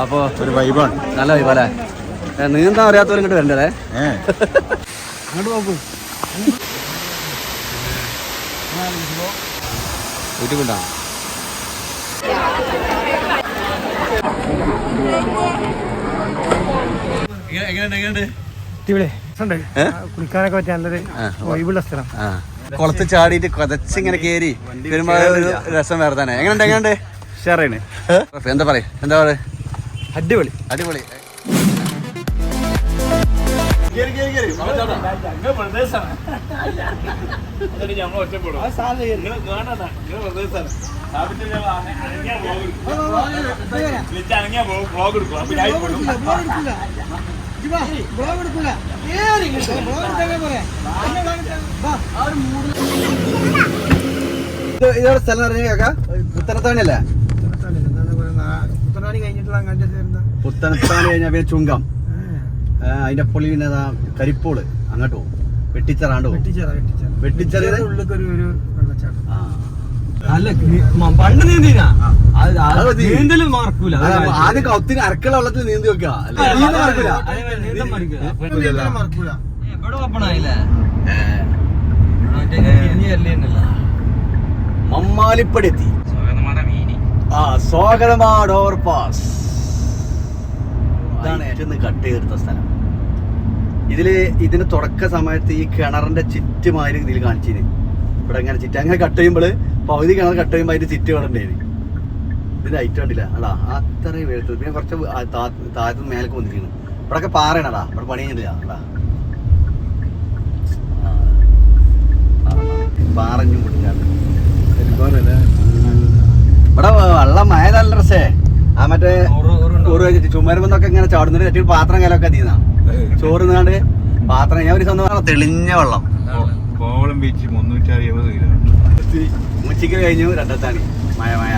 അപ്പോ ഒരു വൈബാണ് നല്ല വൈബല്ലേ നീന്താൻ അറിയാത്തവരും ഇങ്ങോട്ട് വരണ്ടേ അങ്ങോട്ട് നോക്കൂ. ബുദ്ധിമുട്ടാ? കുളിക്കാനൊക്കെ പറ്റിയ നല്ലൊരു ഒഴിവുള്ള സ്ഥലം. കുളത്ത് ചാടിയിട്ട് കൊതച്ചിങ്ങനെ കേറി വരുമ്പോ ഒരു രസം വേറെ തന്നെ. എങ്ങനെയുണ്ട് എങ്ങനെയുണ്ട്? ഷെയറാണ് എന്താ പറയാ? എന്താ പറയാ? അടിപൊളി. അടിപൊളി. ഇതോടെ സ്ഥലം അറിഞ്ഞ കേക്കാ പുത്തനത്താണിയല്ലേ പുത്തനാടി കഴിഞ്ഞിട്ടുള്ള അങ്ങനത്തെ പുത്തനത്താണി കഴിഞ്ഞാൽ പിന്നെ ചുങ്കം. അതിന്റെ പൊളി പിന്നെ കരിപ്പോൾ. അങ്ങോട്ട്? പോകും വെട്ടിച്ചറാണ്ട്? പോകും വെട്ടിച്ചേറ. ആ. അല്ല പണ്ട് നീന്തിനാ. നീന്തൽ മറക്കൂല. ആദ്യം കൗത്തിന് അരക്കള വെള്ളത്തിൽ നീന്തി വെക്കുക മമ്മാലിപ്പടി എത്തി. ആ സ്വാഗതമാട് ഓവർ പാസ് ഇതാണ് ഏറ്റവും കട്ട് ചെയ്തെടുത്ത സ്ഥലം. ഇതിൽ ഇതിന് തുടക്ക സമയത്ത് ഈ കിണറിന്റെ ചുറ്റുമാതിരി ഇതിൽ കാണിച്ചിന് ഇവിടെ അങ്ങനെ ചിറ്റ്. അങ്ങനെ കട്ട് ചെയ്യുമ്പോൾ പകുതി കിണർ കട്ട് ചെയ്യുമ്പോൾ അതിന്റെ ചിറ്റ് വേണ്ടേന് ഇതിന്റെ ഐറ്റം കണ്ടില്ല. അടാ അത്രയും വെളുത്തു പിന്നെ കുറച്ച് താഴത്ത് മേലേക്ക് വന്നിരിക്കുന്നു. ഇവിടെയൊക്കെ പാറയാണടാ ഇവിടെ പണി കഴിഞ്ഞില്ല അടാ പാറഞ്ഞു ഇവിടെ വെള്ളം മഴ നല്ല രസേ. ആ മറ്റേ ചോറ് കഴിച്ചിട്ട് ചുമരുമെന്നൊക്കെ ഇങ്ങനെ ചാടുന്നുണ്ട് ചട്ടി പാത്രം കലൊക്കെ തീന്നാ ചോറ് നിന്നാണ്ട് പാത്രം ഞാൻ ഒരു സ്വന്തം തെളിഞ്ഞ വെള്ളം. കോവളം ബീച്ച് മുന്നൂറ്റി അറുപത് ഉച്ചയ്ക്ക് കഴിഞ്ഞു രണ്ടത്താണി. മഴ മഴ.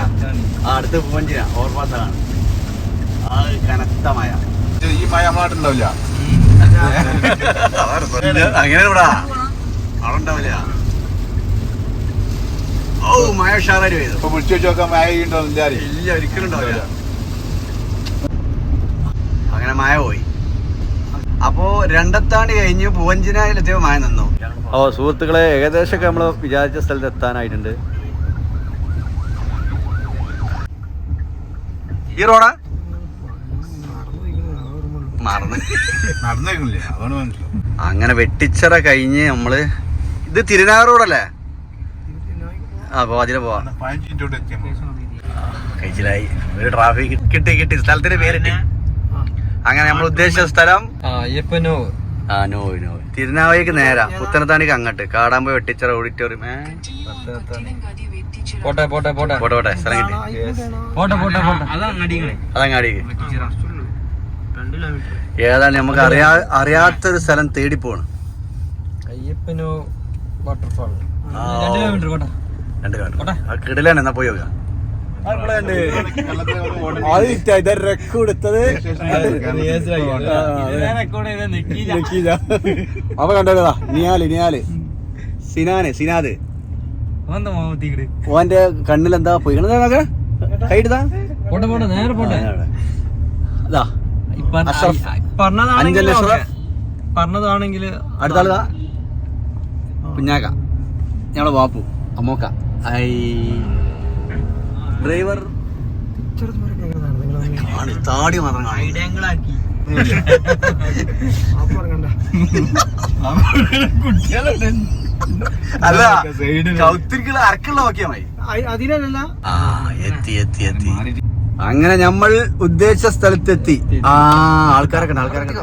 ആ അടുത്ത് പൂവഞ്ചിന ഓർമ്മത്താണ് ആ കനത്ത മഴ. ഈ മഴ പാട്ടുണ്ടാവില്ല അങ്ങനെ ഇവിടാ അവിടെ ഉണ്ടാവില്ല ഓ മഴ ഉഷാറായി പെയ്തു. ഇപ്പൊ വിളിച്ചു വെച്ചോക്കാൻ മഴ ഉണ്ടോ ഇല്ല ഒരിക്കലും ഉണ്ടാവില്ല. മായ പോയി. അപ്പോ രണ്ടത്താണ്ട് കഴിഞ്ഞ് പൂവഞ്ചിനായിലെത്തിയ മായ നിന്നു. ഓ സുഹൃത്തുക്കളെ ഏകദേശമൊക്കെ നമ്മൾ വിചാരിച്ച സ്ഥലത്ത് എത്താനായിട്ടുണ്ട്. ഈ റോഡാ? അങ്ങനെ വെട്ടിച്ചറ കഴിഞ്ഞ് നമ്മൾ ഇത് തിരുനാഗർ റോഡല്ലേ? അപ്പൊ അതിലെ പോവാ. കഴിച്ചിലായി. ഒരു ട്രാഫിക് കിട്ടി കിട്ടി. സ്ഥലത്തിന്റെ പേരിട്ട് അങ്ങനെ നമ്മൾ ഉദ്ദേശിച്ച സ്ഥലം? ആ ആ നോ നോ തിരുനാവായിക്ക് നേരാ. പുത്തനത്താണിക്ക് അങ്ങോട്ട്. കാടാമ്പോ വെട്ടിച്ച ഓഡിറ്റോറിയം പോട്ടെ പോട്ടെ പോട്ടെ. പോട്ടെ പോട്ടെ. സ്ഥലം കിട്ടി. പോട്ടെ പോട്ടെ പോട്ടെ. അതങ്ങാടിക്ക്. ഏതാണ് നമുക്ക് അറിയാ അറിയാത്തൊരു സ്ഥലം തേടി പോണ്. അയ്യപ്പനോ വാട്ടർഫാൾ ആ. രണ്ട് കിലോമീറ്റർ പോട്ടെ. രണ്ട് കാണും ആ എന്നാ പോയി നോക്കാം അപ്പൊ കണ്ടോടാ നിയാൽ നിയാൽ സിനാന് സിനാദ് ഓന്റെ കണ്ണിൽ എന്താ പോയി കൈടുതാ പോട്ടെ പോട്ടെ നേരെ പോട്ടെ. ഇതാ. പറഞ്ഞതാണെങ്കിൽ പറഞ്ഞതാണെങ്കിൽ കുഞ്ഞാക്ക. ഞങ്ങളെ വാപ്പു അമ്മോക്ക. I driver. താടി മാത്രം ഐഡിയങ്ങളാക്കി അല്ല കൗത്തിരിക്കുള്ള അരക്കുള്ള നോക്കിയാ മതി. അതിലല്ല ആ എത്തി എത്തി എത്തി. അങ്ങനെ നമ്മൾ ഉദ്ദേശിച്ച സ്ഥലത്തെത്തി. ആ ആൾക്കാരൊക്കെ ഉണ്ട്, ആൾക്കാരൊക്കെ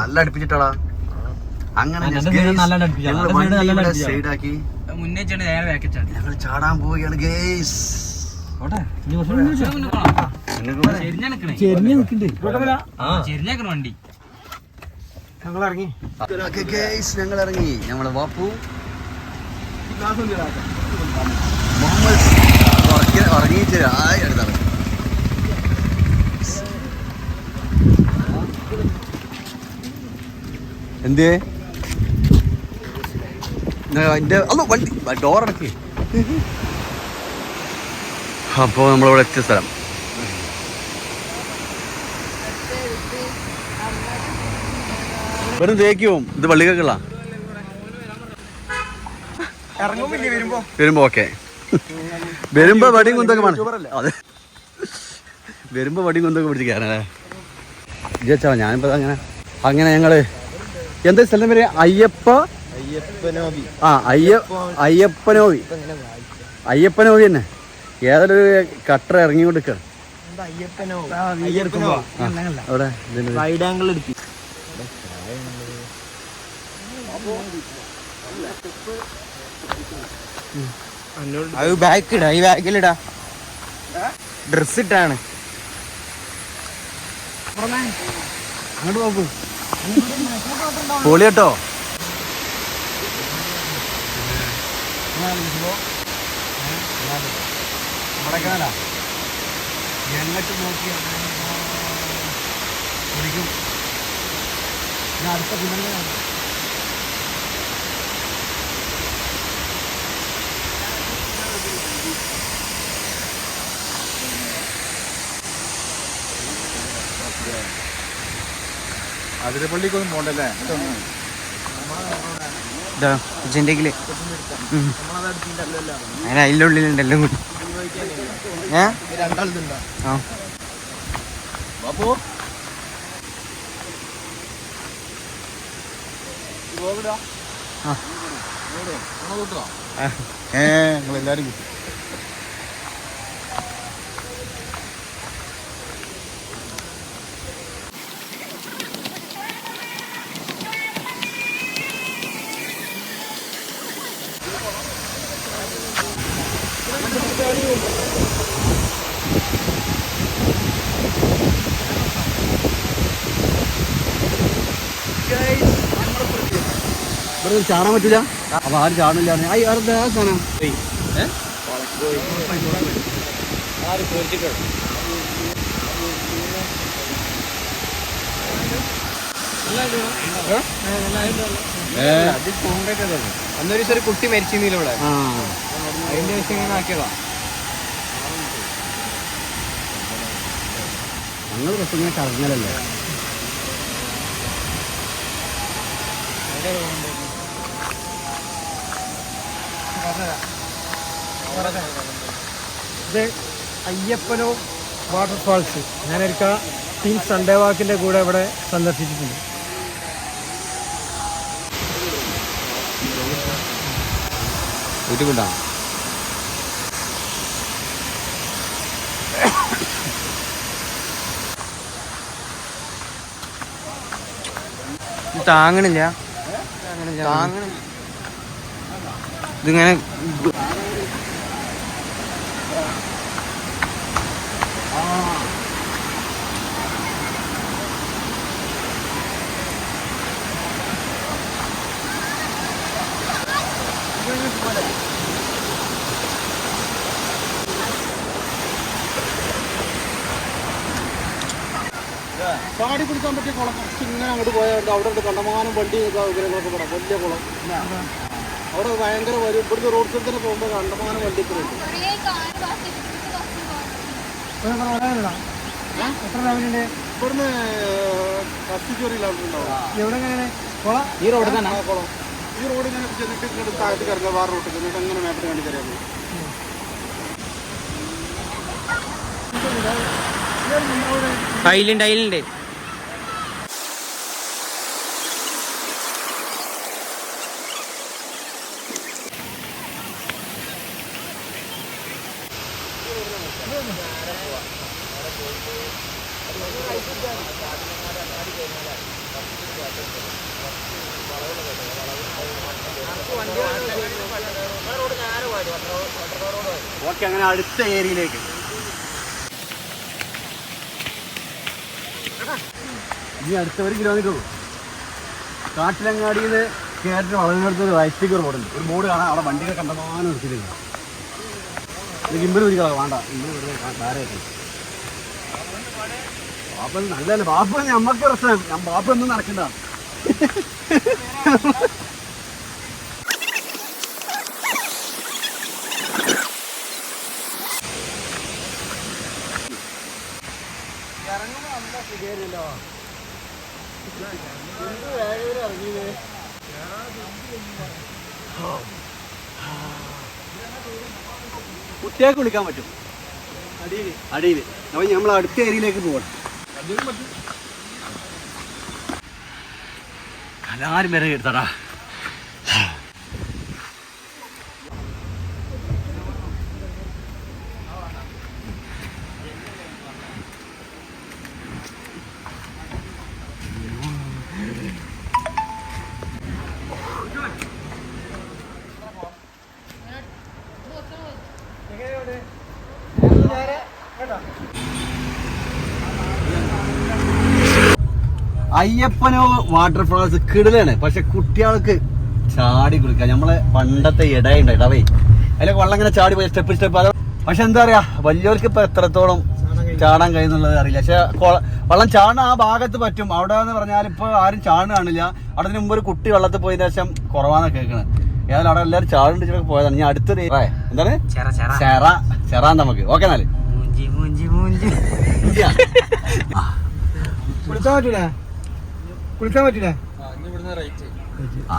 നല്ല അടുപ്പിച്ചിട്ടാളാ അങ്ങനെ. ആക്കി. മുന്നേ ഞങ്ങൾ ചാടാൻ പോവുകയാണ് ഗേസ് വണ്ടി. ഞങ്ങൾ ഇറങ്ങി ഗേസ് ഞങ്ങൾ ഇറങ്ങി ഞങ്ങളെ വാപ്പു. മുഹമ്മദ് ആയി അടുത്താണ് എന്തേ അല്ലോ വണ്ടി അപ്പോൾ നമ്മളിവിടെ എത്തിയ സ്ഥലം. വെറും തേക്കും. ഇത് ഇറങ്ങുമ്പില്ലേ വരുമ്പോ? ഓക്കെ. വരുമ്പോ വടിയും കുന്തൊക്കെ അതെ. വരുമ്പോ വടിയും കുന്തൊക്കെ പിടിച്ച് കയറണേ വിചാരിച്ചാ ഞാനിപ്പോ അങ്ങനെ അങ്ങനെ ഞങ്ങൾ. എന്താ സ്ഥലം വരെ അയ്യപ്പ ആ അയ്യ അയ്യപ്പനോവി അയ്യപ്പനോവി തന്നെ. ഏതൊരു കട്ടർ ഇറങ്ങി അവിടെ വൈഡ് ആംഗിൾ എടുത്തി അത് ബാക്ക് ഇടാ ഈ ബാക്കിലിടാ ഡ്രസ് ഇട്ടാണ്. അങ്ങോട്ട് നോക്കൂ പൊളി കേട്ടോ എങ്ങോട്ട് നോക്കി പിടിക്കും അടുത്ത പിന്നെ അതിരപ്പള്ളിക്കൊന്നും പോണ്ടല്ലേ ഉച്ചന്റെക്കിൽ അങ്ങനെ അതിന്റെ ഉള്ളിലുണ്ട് എല്ലാം കൂടി ഏ ആ. ഏ കിട്ടി. ഇവിടെ ചാടാൻ പറ്റില്ല അപ്പൊ ആരും ചാടില്ല സാധനം? അന്നൊരു ദിവസം ഒരു കുട്ടി മരിച്ചിരുന്നില്ല ഇവിടെ. അതിന്റെ ദിവസം ഇങ്ങനെ ആക്കിയതാ. ഞങ്ങൾ രസം ഇങ്ങനെ കറങ്ങലല്ലേ? ഇത് അയ്യപ്പനോ വാട്ടർഫാൾസ് ഞാനൊരിക്ക ടീം സൺഡേ വാക്കിന്റെ കൂടെ ഇവിടെ സന്ദർശിച്ചിട്ടുണ്ട്. വീട്ടുകൊണ്ടാ താങ്ങണില്ല. താങ്ങണില്ല. ഇതിങ്ങനെ ചാടി പിടിക്കാൻ പറ്റിയ കുളം. കുറച്ച് ഇങ്ങനെ അങ്ങോട്ട് പോയാൽ അവിടെ കണ്ടമാനം വണ്ടി വിഗ്രഹങ്ങളൊക്കെ ഇവിടെ വലിയ കുളം. അവിടെ ഭയങ്കര വരും. ഇവിടുന്ന് റോഡ് സൈഡിൽ തന്നെ പോകുമ്പോൾ കണ്ടമാനം വണ്ടി ഒക്കെ ഉണ്ട് എത്ര ലെവലുണ്ട് ഇവിടുന്ന് എങ്ങനെ കൊള? ഈ റോഡ് തന്നെ? കുളം. ഈ റോഡ് ഇങ്ങനെ ചെന്നിട്ട് ഇങ്ങോട്ട് താഴത്ത് കറങ്ങുക വേറെ റോട്ട് ചെന്നിട്ട് അങ്ങനെ മാപ്പിന് വേണ്ടി തരാം മതി. ഐലുണ്ട് ഓക്കെ അങ്ങനെ അടുത്ത ഏരിയയിലേക്ക്. ഇനി അടുത്ത ഒരു കിലോമീറ്റർ ഉള്ളൂ. കാട്ടിലങ്ങാടിയിൽ കയറ്റി വളർന്നെടുത്ത് ഒരു റൈറ്റിക്ക് റോഡുണ്ട്. ഒരു ബോർഡ് കാണാൻ അവിടെ വണ്ടിയുടെ കണ്ടമാനം നിർത്തിയിട്ടുണ്ട് ഇത് ഒരു പിടിക്കാം വേണ്ട. ഗിമ്പിൾ വെറുതെ ധാരയൊക്കെ ബാപ്പ നല്ലതല്ലേ ബാപ്പ നമ്മക്ക് പ്രശ്നം. ഞാൻ ബാപ്പ ഒന്നും നടക്കണ്ട. കുട്ടികൾക്ക് കുളിക്കാൻ പറ്റും. അടിയിൽ അപ്പൊ നമ്മൾ അടുത്ത ഏരിയയിലേക്ക് പോകണം. എല്ലാരും വരെ എടുത്തടാ. അയ്യപ്പനോ വാട്ടർഫാൾസ് കിടലാണ്. പക്ഷെ കുട്ടികൾക്ക് ചാടി കുളിക്കാൻ. നമ്മളെ പണ്ടത്തെ ഇടയുണ്ട് ഇടവേ അതിലൊക്കെ വെള്ളം ഇങ്ങനെ ചാടി പോയി സ്റ്റെപ്പ് സ്റ്റെപ്പ് അത് പക്ഷെ എന്താ പറയാ വലിയവർക്ക് ഇപ്പൊ എത്രത്തോളം ചാടാൻ കഴിയുന്നുള്ളത് അറിയില്ല. പക്ഷെ വെള്ളം ചാടാൻ ആ ഭാഗത്ത് പറ്റും. അവിടെ എന്ന് പറഞ്ഞാൽ ഇപ്പൊ ആരും ചാടുന്ന കാണില്ല. അവിടെ മുമ്പ് ഒരു കുട്ടി വെള്ളത്തിൽ പോയതിനു ശേഷം കുറവാന്ന് കേൾക്കണത് ഏതായാലും അവിടെ എല്ലാവരും ചാടുണ്ട് പോയതാണ്. ഞാൻ അടുത്തൊരു എന്താണ്? ചെറ ചെറ. നമുക്ക്. ഓക്കെ എന്നാൽ. മൂഞ്ചി മൂഞ്ചി മൂഞ്ചി. കുളിക്കാൻ പറ്റൂലേ? കുളിക്കാൻ പറ്റൂലേ ആ.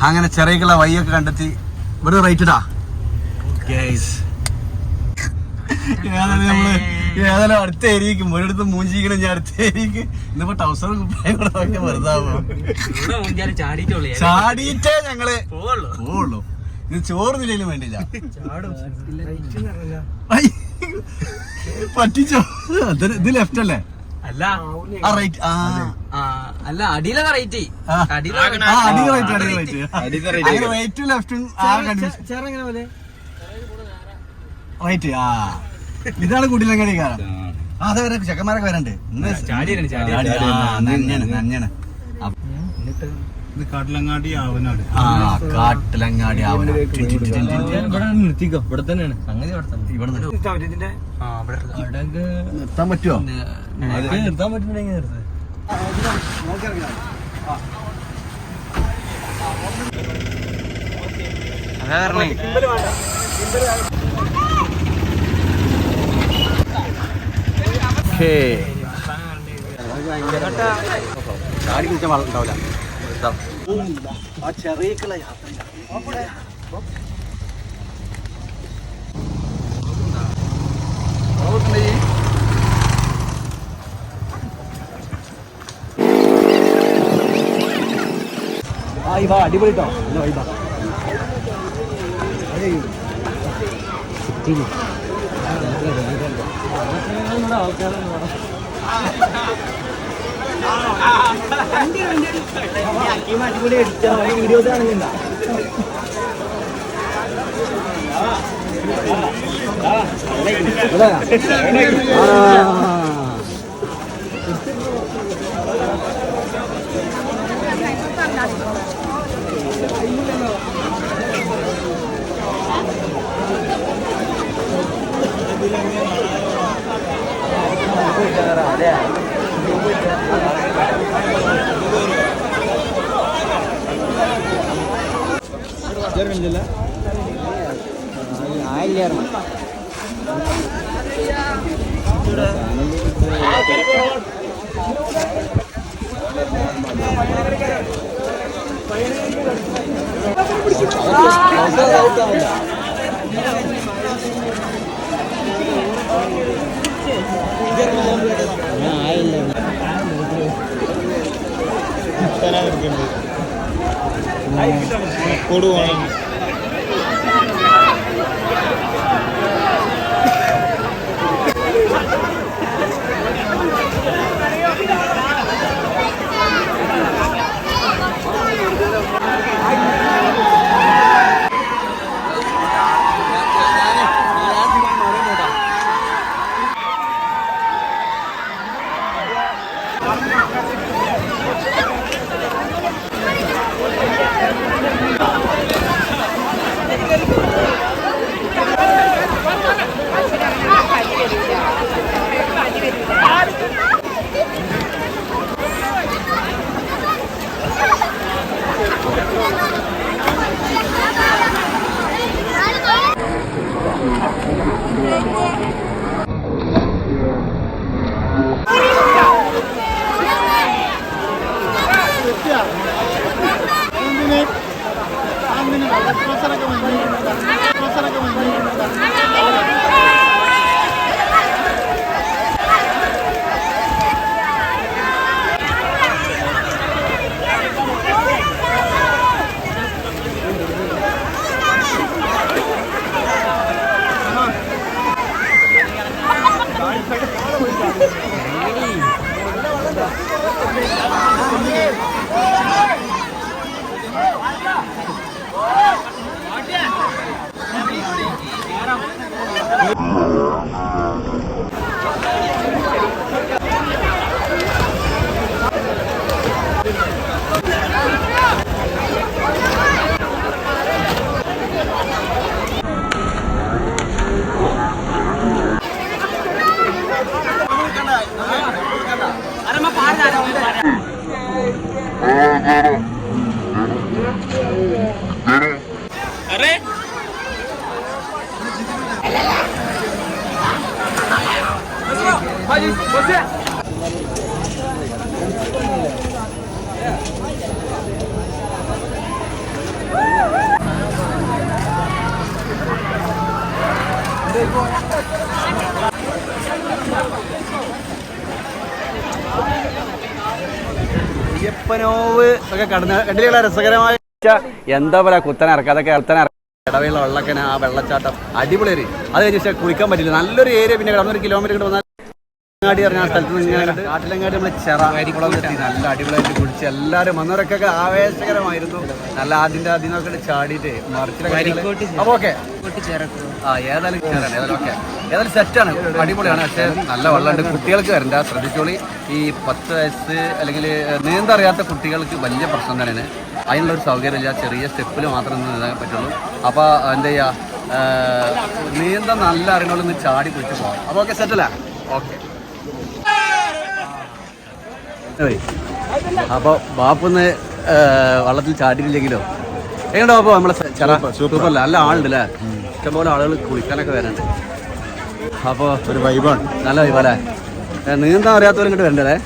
അങ്ങനെ ചെറിയക്കുള്ള വഴിയൊക്കെ കണ്ടെത്തി. ഇവിടെ റേറ്റഡാ ഏതായാലും നമ്മൾ ഏതായാലും അടുത്ത ഏരിയക്കും ഒരിടത്ത് മൂഞ്ചിക്കണം ഞാൻ അടുത്ത ഏരിയക്ക് ഇന്നിപ്പോ ടൗസർ കുപ്പായം വെറുതെ ചാടിയിട്ടേ ഞങ്ങൾ പോവുള്ളൂ. പോവുള്ളൂ. ഇത് ചോറുന്നില്ലെങ്കിലും വേണ്ടില്ല റൈറ്റ് പറ്റിച്ചോ? ഇത് ഇത് ലെഫ്റ്റ് അല്ലേ? അല്ല. അല്ല അടിയിലെ റൈറ്റ്. റേറ്റ്. അടിയിലെ ആ അടി റൈറ്റ്. അടി റൈറ്റ്. റൈറ്റും ലെഫ്റ്റും റൈറ്റ് ആ. ഇതാണ് കുടിലങ്ങടിക്കാരൻ കാരണം അതെ വരെ ചെക്കന്മാരൊക്കെ വരണ്ട്. ഇന്ന് ചാടിയാണ്, നഞ്ഞാണ് ചാടി, കടലങ്ങാടി ആവനാട്. ആ കാട്ടിലങ്ങാടി നിർത്തിക്കോ. ഇവിടെ തന്നെയാണ്. സംഗതി ഇവിടെ തന്നെ. ഇവിടെ നിന്ന് നിർത്താൻ പറ്റുമോ നിർത്താൻ പറ്റുന്നുണ്ടെങ്കിൽ നിർത്ത്. അതാ പറഞ്ഞേ. ചാടി കുടിച്ച വെള്ളം ഉണ്ടാവില്ല. ആ ചെറിയക്കുള്ള യാത്ര. ആ ഇവ അടിപൊളി കേട്ടോ നല്ല വൈബാ ടീം അടിപൊളി എഡിറ്റർ വീഡിയോസ് കാണുന്നുണ്ടോ അതെ ಜರ್ಗನ್ ಜಿಲ್ಲೆ ಆಯಿಲ್ ಯಾರು ஆயில் இருக்கு Alright. Oh, अरे Thank. അയ്യപ്പനോവ് ഒക്കെ കടന്ന് കണ്ടില്ല? രസകരമായ എന്താ പറയാ കുത്തനെ അതൊക്കെ ഇടവേള ഇടവയുള്ള വെള്ളക്കന ആ വെള്ളച്ചാട്ടം. അടിപൊളി അത് കഴിഞ്ഞ കുളിക്കാൻ പറ്റില്ല. നല്ലൊരു ഏരിയ പിന്നെ കടന്നൊരു കിലോമീറ്റർ ഇങ്ങോട്ട് അങ്ങാടി പറഞ്ഞ സ്ഥലത്ത് നിന്ന് കാട്ടിലങ്ങാടി നമ്മൾ ചെറ കുളമെത്തി നല്ല അടിപൊളിയായിട്ട് കുടിച്ച് എല്ലാവരും വന്നവരൊക്കെ ആവേശകരമായിരുന്നു. നല്ല ആദ്യത്തെ ആദ്യം നോക്കിയിട്ട് ചാടിയിട്ട് മറിച്ചിലൊക്കെ അപ്പൊ ഓക്കെ ആ ഏതായാലും ചേരാണ് ഏതായാലും ഓക്കെ ഏതായാലും സെറ്റാണ് അടിപൊളിയാണ്. പക്ഷേ നല്ല വെള്ളമുണ്ട്. കുട്ടികൾക്ക് വരണ്ട. ശ്രദ്ധിച്ചോളി. ഈ പത്ത് വയസ്സ് അല്ലെങ്കിൽ നീന്തറിയാത്ത കുട്ടികൾക്ക് വലിയ പ്രശ്നം തന്നെയാണ്. അതിനുള്ളൊരു സൗകര്യമില്ല. ചെറിയ സ്റ്റെപ്പിൽ മാത്രം നീന്താൻ പറ്റുള്ളൂ. അപ്പോൾ എന്താ ചെയ്യുക നീന്തം നല്ല അറിയണമെന്ന് ചാടി കുളിച്ച് പോകാം അപ്പോൾ ഓക്കെ സെറ്റല്ലേ ഓക്കെ അപ്പോൾ ബാപ്പൊന്ന് വള്ളത്തിൽ ചാടിയില്ലെങ്കിലോ എങ്ങനെയാ അപ്പോൾ നമ്മളെ ചെറ സൂപ്പറല്ല നല്ല ആളുണ്ട് അല്ലേ ഇഷ്ടംപോലെ ആളുകൾ കുളിക്കാനൊക്കെ വരണ്ട് അപ്പോൾ ഒരു വൈബാണ് നല്ല വൈബല്ലേ നീന്താൻ അറിയാത്തവരും ഇങ്ങോട്ട് വരണ്ടേ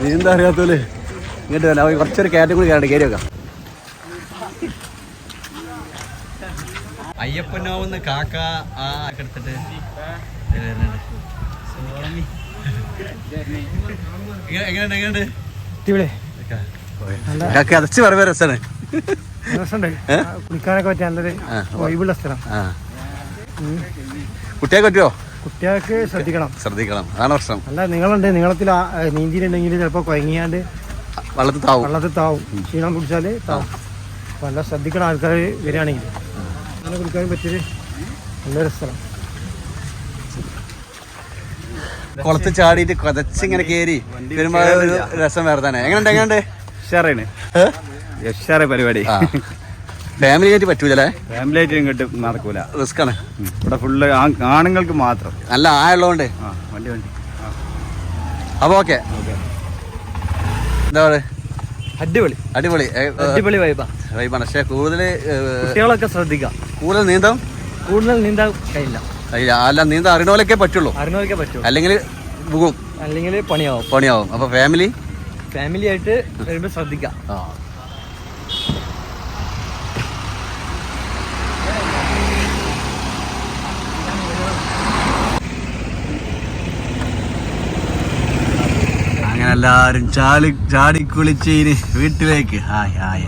നീന്താൻ അറിയാത്തവര് ഇങ്ങോട്ട് വരാം അപ്പോൾ കുറച്ചൊരു കയറ്റം കൂടി കയറണ്ട് കയറി വെക്കാം അയ്യപ്പനാവുന്ന കാക്ക ആ എടുത്തിട്ട് എങ്ങനെയുണ്ട് എങ്ങനെയുണ്ട്? അതച്ച് രസമാണ് കുളിക്കാനൊക്കെ പറ്റിയ നല്ലൊരു സ്ഥലം. കുട്ടിയെ പറ്റുമോ കുട്ടികൾക്ക് ശ്രദ്ധിക്കണം. ശ്രദ്ധിക്കണം. അതാണ് പ്രശ്നം. അല്ല നിങ്ങളുണ്ട്. നിങ്ങളത്തിൽ നീന്തിയിട്ടുണ്ടെങ്കിൽ ചിലപ്പോൾ കുഴങ്ങിയാണ്ട് വള്ളത്തിൽ താവും. വെള്ളത്തിൽ താവും. ക്ഷീണം താവും. നല്ല ശ്രദ്ധിക്കണം ആൾക്കാർ വരികയാണെങ്കിൽ അങ്ങനെ കുളിക്കാൻ പറ്റിയത് നല്ലൊരു സ്ഥലം. കുളത്ത് ചാടിയിട്ട് കൊതച്ചിങ്ങനെ കേറി വരുമ്പോ ഒരു രസം വേറെ തന്നെ എങ്ങനെയുണ്ട് എങ്ങനെയുണ്ട്? ഉഷാറാണ്. ഉഷാറ പരിപാടി. ഫാമിലി ആയിട്ട് പറ്റൂലേ ഫാമിലി ആയിട്ട് ഇങ്ങോട്ട് നടക്കൂല. റിസ്ക് ആണ് ഇവിടെ ഫുള്ള് ആണുങ്ങൾക്ക് മാത്രം. നല്ല ആയുള്ളതുകൊണ്ട് വണ്ടി വണ്ടി. അപ്പൊ ഓക്കെ. എന്താ പറയുക അടിപൊളി. അടിപൊളി. അടിപൊളി വൈബാ വൈബാണ് പക്ഷെ കൂടുതൽ കുട്ടികളൊക്കെ ശ്രദ്ധിക്കാം. കൂടുതൽ നീന്താം? കൂടുതൽ നീന്താൻ കഴിയില്ല. അല്ല നീന്ത അറിയണ പറ്റുള്ളൂ. അറിഞ്ഞവർക്കേ പറ്റൂ. അല്ലെങ്കിൽ പോകും. അല്ലെങ്കിൽ പണിയാവും. പണിയാവും. അപ്പൊ ഫാമിലി ഫാമിലി ആയിട്ട് വരുമ്പോ ശ്രദ്ധിക്കാം. എല്ലാരും ചാടി ചാടി കുളിച്ചീന് വീട്ടിലേക്ക്. Hi hi.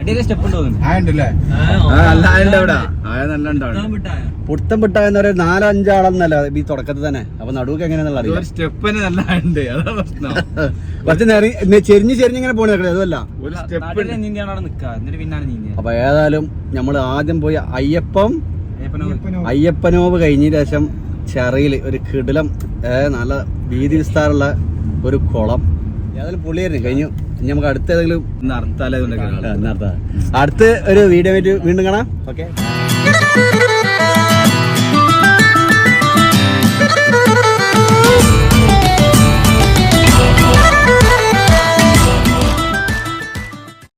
പുട്ടം പിട്ടായ എന്ന് പറയുന്നത് നാലഞ്ചാളെന്നല്ല ഈ തുടക്കത്തിൽ തന്നെ. അപ്പൊ നടുവൊക്കെ എങ്ങനെയാണെന്നുള്ള അറിയാം ഒരു സ്റ്റെപ്പിന് നല്ല ഉണ്ട് കുറച്ച് നേരം ചെരിഞ്ഞ് ചെരിഞ്ഞിങ്ങനെ പോണി അതല്ല അപ്പൊ ഏതായാലും നമ്മൾ ആദ്യം പോയി അയ്യപ്പം അയ്യപ്പനോവ്. കഴിഞ്ഞ ശേഷം ചെറിയിൽ ഒരു കിടിലം നല്ല വീതി വിസ്താരമുള്ള ഒരു കുളം. നമുക്ക് അടുത്ത ഏതെങ്കിലും അടുത്ത ഒരു വീഡിയോ ആയിട്ട് വീണ്ടും കാണാം. ഓക്കെ